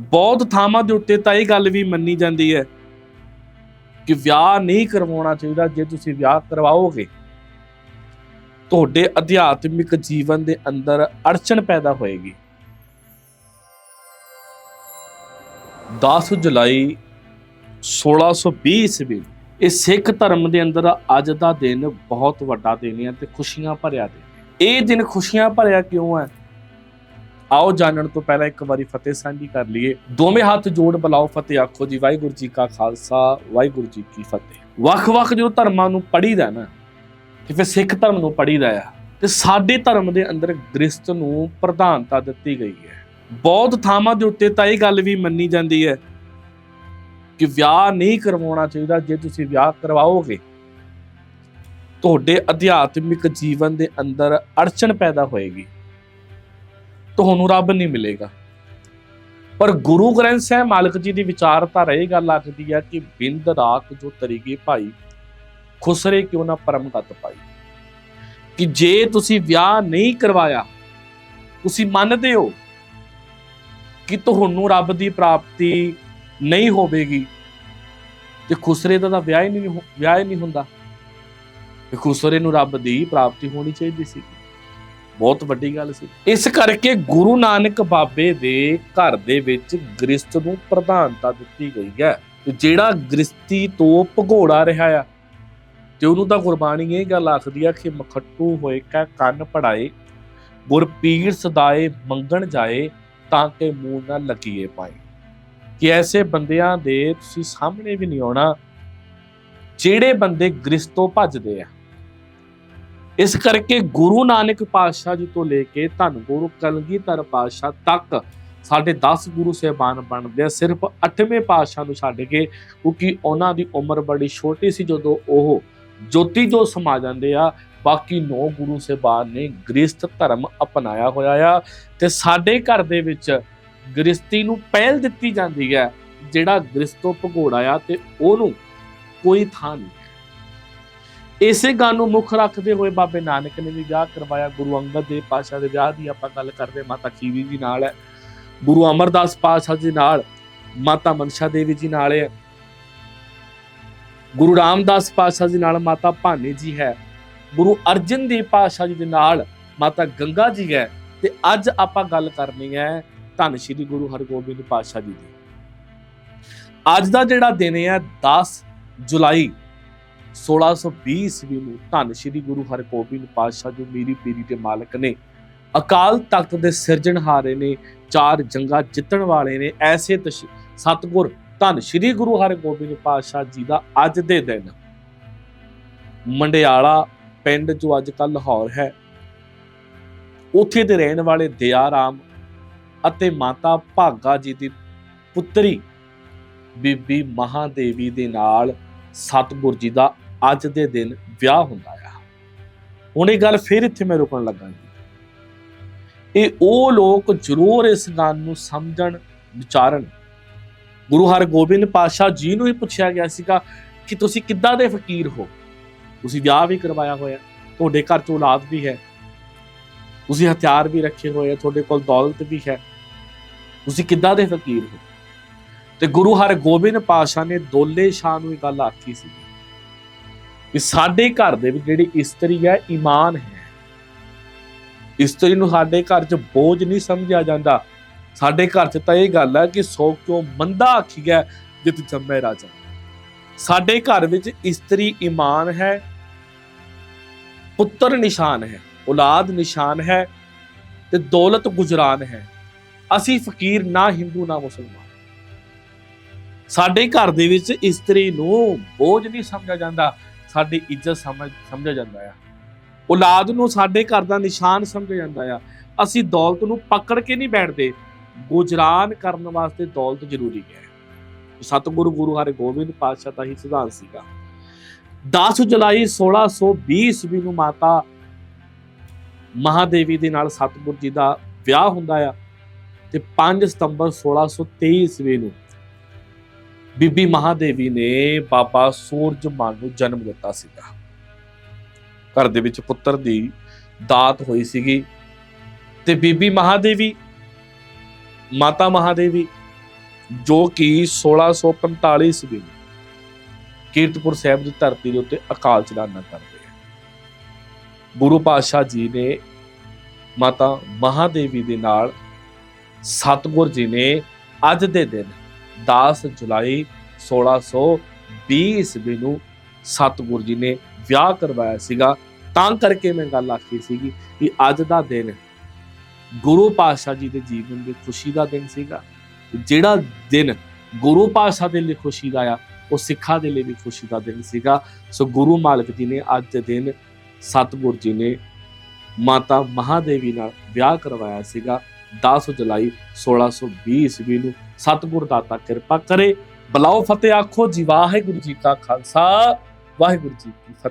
ਬਹੁਤ ਥਾਵਾਂ ਦੇ ਉੱਤੇ ਤਾਂ ਇਹ ਗੱਲ ਵੀ ਮੰਨੀ ਜਾਂਦੀ ਹੈ ਕਿ ਵਿਆਹ ਨਹੀਂ ਕਰਵਾਉਣਾ ਚਾਹੀਦਾ, ਜੇ ਤੁਸੀਂ ਵਿਆਹ ਕਰਵਾਓਗੇ। ਤੁਹਾਡੇ ਅਧਿਆਤਮਿਕ ਜੀਵਨ ਦੇ ਅੰਦਰ ਅੜਚਨ ਪੈਦਾ ਹੋਏਗੀ। 10 ਜੁਲਾਈ 1620 ਈਸਵੀ, ਇਹ ਸਿੱਖ ਧਰਮ ਦੇ ਅੰਦਰ ਅੱਜ ਦਾ ਦਿਨ ਬਹੁਤ ਵੱਡਾ ਦਿਨ ਹੈ ਤੇ ਖੁਸ਼ੀਆਂ ਭਰਿਆ ਦਿਨ ਇਹ ਦਿਨ ਖੁਸ਼ੀਆਂ ਭਰਿਆ ਕਿਉਂ ਹੈ? ਆਓ ਜਾਣਨ ਤੋਂ ਪਹਿਲਾਂ ਇੱਕ ਵਾਰੀ ਫਤਿਹ ਸਾਂਝੀ ਕਰ ਲਈਏ। ਦੋਵੇਂ ਹੱਥ ਜੋੜ ਬੁਲਾਓ ਫਤਿਹ, ਆਖੋ ਜੀ, ਵਾਹਿਗੁਰੂ ਜੀ ਕਾ ਖਾਲਸਾ, ਵਾਹਿਗੁਰੂ ਜੀ ਕੀ ਫਤਿਹ। ਵੱਖ-ਵੱਖ ਜੋ ਧਰਮਾਂ ਨੂੰ ਪੜੀਦਾ ਨਾ ਕਿ ਫਿਰ ਸਿੱਖ ਧਰਮ ਨੂੰ ਪੜੀਦਾ ਆ, ਤੇ ਸਾਡੇ ਧਰਮ ਦੇ ਅੰਦਰ ਗ੍ਰਸਤ ਨੂੰ ਪ੍ਰਧਾਨਤਾ ਦਿੱਤੀ ਗਈ ਹੈ। ਬਹੁਤ ਥਾਵਾਂ ਦੇ ਉੱਤੇ ਤਾਂ ਇਹ ਗੱਲ ਵੀ ਮੰਨੀ ਜਾਂਦੀ ਹੈ ਕਿ ਵਿਆਹ ਨਹੀਂ ਕਰਵਾਉਣਾ ਚਾਹੀਦਾ, ਜੇ ਤੁਸੀਂ ਵਿਆਹ ਕਰਵਾਓਗੇ। ਤੁਹਾਡੇ ਅਧਿਆਤਮਿਕ ਜੀਵਨ ਦੇ ਅੰਦਰ ਅੜਚਨ ਪੈਦਾ ਹੋਏਗੀ। ਤੁਹਾਨੂੰ ਰੱਬ ਨਹੀਂ ਮਿਲੇਗਾ। ਪਰ ਗੁਰੂ ਗ੍ਰੰਥ ਸਾਹਿਬ ਮਾਲਕ ਜੀ ਦੀ ਵਿਚਾਰਧਾਰਾ ਇਹ ਗੱਲ ਆਖਦੀ ਹੈ ਕਿ ਬਿੰਦ ਰਾਖ ਜੋ ਤਰੀਕੇ ਭਾਈ, ਖੁਸਰੇ ਕਿਉਂ ਨਾ ਪਰਮਗਤ ਪਾਈ? ਕਿ ਜੇ ਤੁਸੀਂ ਵਿਆਹ ਨਹੀਂ ਕਰਵਾਇਆ, ਤੁਸੀਂ ਮੰਨਦੇ ਹੋ ਕਿ ਤੁਹਾਨੂੰ ਰੱਬ ਦੀ ਪ੍ਰਾਪਤੀ ਨਹੀਂ ਹੋਵੇਗੀ? ਤੇ ਖੁਸਰੇ ਦਾ ਤਾਂ ਵਿਆਹ ਹੀ ਨਹੀਂ ਵਿਆਹ ਹੀ ਨਹੀਂ ਹੁੰਦਾ। ਤੇ ਖੁਸਰੇ ਨੂੰ ਰੱਬ ਦੀ ਪ੍ਰਾਪਤੀ ਹੋਣੀ ਚਾਹੀਦੀ ਸੀ। ਬਹੁਤ ਵੱਡੀ ਗੱਲ ਸੀ। ਇਸ ਕਰਕੇ ਗੁਰੂ ਨਾਨਕ ਬਾਬੇ ਦੇ ਘਰ ਦੇ ਵਿੱਚ ਗ੍ਰਸਤ ਨੂੰ ਪ੍ਰਧਾਨਤਾ ਦਿੱਤੀ ਗਈ ਹੈ। ਤੇ ਜਿਹੜਾ ਗ੍ਰਸਤੀ ਤੋਂ ਭਗੋੜਾ ਰਿਹਾ ਆ, ਤੇ ਉਹਨੂੰ ਤਾਂ ਗੁਰਬਾਣੀ ਇਹ ਗੱਲ ਆਖਦੀ ਆ ਕਿ ਮਖੱਟੂ ਹੋਏ ਕਾ ਕੰਨ ਪੜਾਏ ਗੁਰਪੀਰ ਸਦਾਏ ਮੰਗਣ ਜਾਏ ਤਾਂ ਕਿ ਮੂੰਹ ਨਾ ਲੱਗੀਏ ਪਾਏ। ਕਿ ਐਸੇ ਬੰਦਿਆਂ ਦੇ ਤੁਸੀਂ ਸਾਹਮਣੇ ਵੀ ਨਹੀਂ ਆਉਣਾ, ਜਿਹੜੇ ਬੰਦੇ ਗ੍ਰਸਤੋਂ ਭੱਜਦੇ ਆ। ਇਸ ਕਰਕੇ ਗੁਰੂ ਨਾਨਕ ਪਾਤਸ਼ਾਹ ਜੀ ਤੋਂ ਲੈ ਕੇ ਧੰਨ ਗੁਰੂ ਕਲਗੀਧਰ ਪਾਤਸ਼ਾਹ ਤੱਕ ਸਾਡੇ 10 ਗੁਰੂ ਸਾਹਿਬਾਨ ਬਣਦੇ ਆ। ਸਿਰਫ 8ਵੇਂ ਪਾਤਸ਼ਾਹ ਨੂੰ ਛੱਡ ਕੇ, ਕਿਉਂਕਿ ਉਹਨਾਂ ਦੀ ਉਮਰ ਬੜੀ ਛੋਟੀ ਸੀ ਜਦੋਂ ਉਹ ਜੋਤੀ ਜੋ ਸਮਾ ਜਾਂਦੇ ਆ। ਬਾਕੀ 9 ਗੁਰੂ ਸਾਹਿਬਾਨ ਨੇ ਗ੍ਰਸਤ ਧਰਮ ਅਪਣਾਇਆ ਹੋਇਆ ਆ ਤੇ ਸਾਡੇ ਘਰ ਦੇ ਵਿੱਚ ਗ੍ਰਸਤੀ ਨੂੰ ਪਹਿਲ ਦਿੱਤੀ ਜਾਂਦੀ ਹੈ, ਜਿਹੜਾ ਗ੍ਰਸਤੋਂ ਭਗੋੜਾ ਆ ਤੇ ਉਹਨੂੰ ਕੋਈ ਥਾਂ ਨਹੀਂ ਇਸੇ ਗੱਲ ਨੂੰ ਮੁੱਖ ਰੱਖਦੇ ਹੋਏ ਬਾਬੇ ਨਾਨਕ ਨੇ ਵੀ ਵਿਆਹ ਕਰਵਾਇਆ ਗੁਰੂ ਅੰਗਦ ਦੇਵ ਪਾਤਸ਼ਾਹ ਦੇ ਵਿਆਹ ਦੀ ਆਪਾਂ ਗੱਲ ਕਰਦੇ ਮਾਤਾ ਖੀਵੀ ਜੀ ਨਾਲ ਹੈ, ਗੁਰੂ ਅਮਰਦਾਸ ਪਾਤਸ਼ਾਹ ਜੀ ਨਾਲ, ਮਾਤਾ ਮਨਸ਼ਾ ਦੇਵੀ ਜੀ ਨਾਲ ਹੈ, ਗੁਰੂ ਰਾਮਦਾਸ ਪਾਤਸ਼ਾਹ ਜੀ ਨਾਲ ਮਾਤਾ ਭਾਨੀ ਜੀ ਹੈ, ਗੁਰੂ ਅਰਜਨ ਦੇਵ ਪਾਤਸ਼ਾਹ ਜੀ ਦੇ ਨਾਲ ਮਾਤਾ ਗੰਗਾ ਜੀ ਹੈ ਤੇ ਅੱਜ ਆਪਾਂ ਗੱਲ ਕਰਨੀ ਹੈ ਧੰਨ ਸ਼੍ਰੀ ਗੁਰੂ ਹਰਗੋਬਿੰਦ ਪਾਤਸ਼ਾਹ ਜੀ ਦੀ। ਅੱਜ ਦਾ ਜਿਹੜਾ ਦਿਨ ਹੈ 10 ਜੁਲਾਈ 1620 ਈਸਵੀ ਨੂੰ ਧੰਨ ਸ਼੍ਰੀ ਗੁਰੂ ਹਰਗੋਬਿੰਦ ਪਾਤਸ਼ਾਹ ਜੋ ਮੀਰੀ ਪੀਰੀ ਦੇ ਮਾਲਕ ਨੇ, ਅਕਾਲ ਤਖਤ ਦੇ ਸਿਰਜਣਹਾਰੇ ਨੇ, ਚਾਰ ਜੰਗਾਂ ਜਿੱਤਣ ਵਾਲੇ ਨੇ, ਐਸੇ ਤਸ਼- ਸਤਿਗੁਰ ਧੰਨ ਸ਼੍ਰੀ ਗੁਰੂ ਹਰਗੋਬਿੰਦ ਪਾਤਸ਼ਾਹ ਜੀ ਦਾ ਅੱਜ ਦੇ ਦਿਨ। ਮੰਡਿਆਲਾ ਪਿੰਡ ਜੋ ਅੱਜ ਕੱਲ ਲਾਹੌਰ ਹੈ, ਉੱਥੇ ਦੇ ਰਹਿਣ ਵਾਲੇ ਦਿਆ ਅਤੇ ਮਾਤਾ ਭਾਗਾ ਜੀ ਦੀ ਪੁੱਤਰੀ ਬੀਬੀ ਮਹਾਦੇਵੀ ਦੇ ਨਾਲ ਸਤਿਗੁਰ ਜੀ ਦਾ ਅੱਜ ਦੇ ਦਿਨ ਵਿਆਹ ਹੁੰਦਾ ਆ। ਹੁਣ ਇਹ ਗੱਲ ਫਿਰ ਇੱਥੇ ਮੈਂ ਰੁਕਣ ਲੱਗਾ ਇਹ ਉਹ ਲੋਕ ਜ਼ਰੂਰ ਇਸ ਗੱਲ ਨੂੰ ਸਮਝਣ, ਵਿਚਾਰਨ। ਗੁਰੂ ਹਰਗੋਬਿੰਦ ਪਾਤਸ਼ਾਹ ਜੀ ਨੂੰ ਹੀ ਪੁੱਛਿਆ ਗਿਆ ਸੀਗਾ ਕਿ ਤੁਸੀਂ ਕਿੱਦਾਂ ਦੇ ਫਕੀਰ ਹੋ? ਤੁਸੀਂ ਵਿਆਹ ਵੀ ਕਰਵਾਇਆ ਹੋਇਆ, ਤੁਹਾਡੇ ਘਰ ਚ ਔਲਾਦ ਵੀ ਹੈ। ਤੁਸੀਂ ਹਥਿਆਰ ਵੀ ਰੱਖੇ ਹੋਏ ਆ, ਤੁਹਾਡੇ ਕੋਲ ਦੌਲਤ ਵੀ ਹੈ। ਤੁਸੀਂ ਕਿੱਦਾਂ ਦੇ ਫਕੀਰ ਹੋ? ਤੇ ਗੁਰੂ ਹਰਗੋਬਿੰਦ ਪਾਤਸ਼ਾਹ ਨੇ ਦੋਲੇ ਸ਼ਾਹ ਨੂੰ ਇਹ ਗੱਲ ਆਖੀ ਸੀ। ਕਿ ਸਾਡੇ ਘਰ ਦੇ ਵਿੱਚ ਜਿਹੜੀ ਇਸਤਰੀ ਹੈ ਈਮਾਨ ਹੈ। ਇਸਤਰੀ ਨੂੰ ਸਾਡੇ ਘਰ 'ਚ ਬੋਝ ਨਹੀਂ ਸਮਝਿਆ ਜਾਂਦਾ। ਸਾਡੇ ਘਰ 'ਚ ਤਾਂ ਇਹ ਗੱਲ ਹੈ ਕਿ ਸੋ ਕਿਉਂ ਮੰਦਾ ਆਖੀਐ, ਜਿਤ ਜੰਮੇ ਰਾਜਾ। ਸਾਡੇ ਘਰ ਵਿੱਚ ਇਸਤਰੀ ਈਮਾਨ ਹੈ, ਪੁੱਤਰ ਨਿਸ਼ਾਨ ਹੈ, ਔਲਾਦ ਨਿਸ਼ਾਨ ਹੈ ਤੇ ਦੌਲਤ ਗੁਜਰਾਨ ਹੈ। ਅਸੀਂ ਫਕੀਰ ਨਾ ਹਿੰਦੂ, ਨਾ ਮੁਸਲਮਾਨ। ਸਾਡੇ ਘਰ ਦੇ ਵਿੱਚ ਇਸਤਰੀ ਨੂੰ ਬੋਝ ਨਹੀਂ ਸਮਝਿਆ ਜਾਂਦਾ। ਸਾਡੀ ਇੱਜ਼ਤ ਸਮਝ ਸਮਝਿਆ ਜਾਂਦਾ ਆ। ਔਲਾਦ ਨੂੰ ਸਾਡੇ ਘਰ ਦਾ ਨਿਸ਼ਾਨ ਸਮਝਿਆ ਜਾਂਦਾ ਆ। ਅਸੀਂ ਦੌਲਤ ਨੂੰ ਪਕੜ ਕੇ ਨਹੀਂ ਬੈਠਦੇ। ਗੁਜਰਾਨ ਕਰਨ ਵਾਸਤੇ ਦੌਲਤ ਜ਼ਰੂਰੀ ਹੈ। ਸਤਿਗੁਰੂ ਗੁਰੂ ਹਰਗੋਬਿੰਦ ਪਾਤਸ਼ਾਹ ਦਾ ਹੀ ਸਿਧਾਂਤ ਸੀਗਾ। 10 ਜੁਲਾਈ 1620 ਈਸਵੀ ਨੂੰ ਮਾਤਾ ਮਹਾਦੇਵੀ ਦੇ ਨਾਲ ਸਤਿਗੁਰ ਜੀ ਦਾ ਵਿਆਹ ਹੁੰਦਾ ਆ ਤੇ 5 ਸਤੰਬਰ 1623 ਈਸਵੀ ਨੂੰ ਬੀਬੀ ਮਹਾਦੇਵੀ ਨੇ ਬਾਬਾ ਸੂਰਜਮਾਨ ਨੂੰ ਜਨਮ ਦਿੱਤਾ ਸੀਗਾ। ਘਰ ਦੇ ਵਿੱਚ ਪੁੱਤਰ ਦੀ ਦਾਤ ਹੋਈ ਸੀਗੀ ਤੇ ਬੀਬੀ ਮਹਾਦੇਵੀ, ਮਾਤਾ ਮਹਾਦੇਵੀ ਜੋ ਕਿ 1645 ਈਸਵੀ ਨੂੰ ਕੀਰਤਪੁਰ ਸਾਹਿਬ ਦੀ ਧਰਤੀ ਦੇ ਉੱਤੇ ਅਕਾਲ ਚਲਾਣਾ ਕਰਦੇ ਆ। ਗੁਰੂ ਪਾਤਸ਼ਾਹ ਜੀ ਨੇ ਮਾਤਾ ਮਹਾਦੇਵੀ ਦੇ ਨਾਲ ਸਤਗੁਰ ਜੀ ਨੇ ਅੱਜ ਦੇ ਦਿਨ 10 ਜੁਲਾਈ 1620 ਈਸਵੀ ਨੂੰ ਸਤਗੁਰ ਜੀ ਨੇ ਵਿਆਹ ਕਰਵਾਇਆ ਸੀਗਾ। ਤਾਂ ਕਰਕੇ ਮੈਂ ਗੱਲ ਆਖੀ ਸੀਗੀ ਕਿ ਅੱਜ ਦਾ ਦਿਨ ਗੁਰੂ ਪਾਤਸ਼ਾਹ ਜੀ ਦੇ ਜੀਵਨ ਦੇ ਖੁਸ਼ੀ ਦਾ ਦਿਨ ਸੀਗਾ। ਜਿਹੜਾ ਦਿਨ ਗੁਰੂ ਪਾਤਸ਼ਾਹ ਦੇ ਲਈ ਖੁਸ਼ੀ ਦਾ ਆ, ਉਹ ਸਿੱਖਾਂ ਦੇ ਲਈ ਵੀ ਖੁਸ਼ੀ ਦਾ ਦਿਨ ਸੀਗਾ। ਸੋ ਗੁਰੂ ਮਾਲਕ ਜੀ ਨੇ ਅੱਜ ਦੇ ਦਿਨ ਸਤਗੁਰ ਜੀ ਨੇ ਮਾਤਾ ਮਹਾਦੇਵੀ ਨਾਲ ਵਿਆਹ ਕਰਵਾਇਆ ਸੀਗਾ। 10 ਜੁਲਾਈ 1620 ਈਸਵੀ ਨੂੰ ਸਤਿਗੁਰ ਦਾਤਾ ਕਿਰਪਾ ਕਰੇ। ਬਲਾਓ ਫਤਿਹ, ਆਖੋ ਜੀ, ਵਾਹਿਗੁਰੂ ਜੀ ਕਾ ਖਾਲਸਾ, ਵਾਹਿਗੁਰੂ ਜੀ ਕੀ ਫਤਿਹ।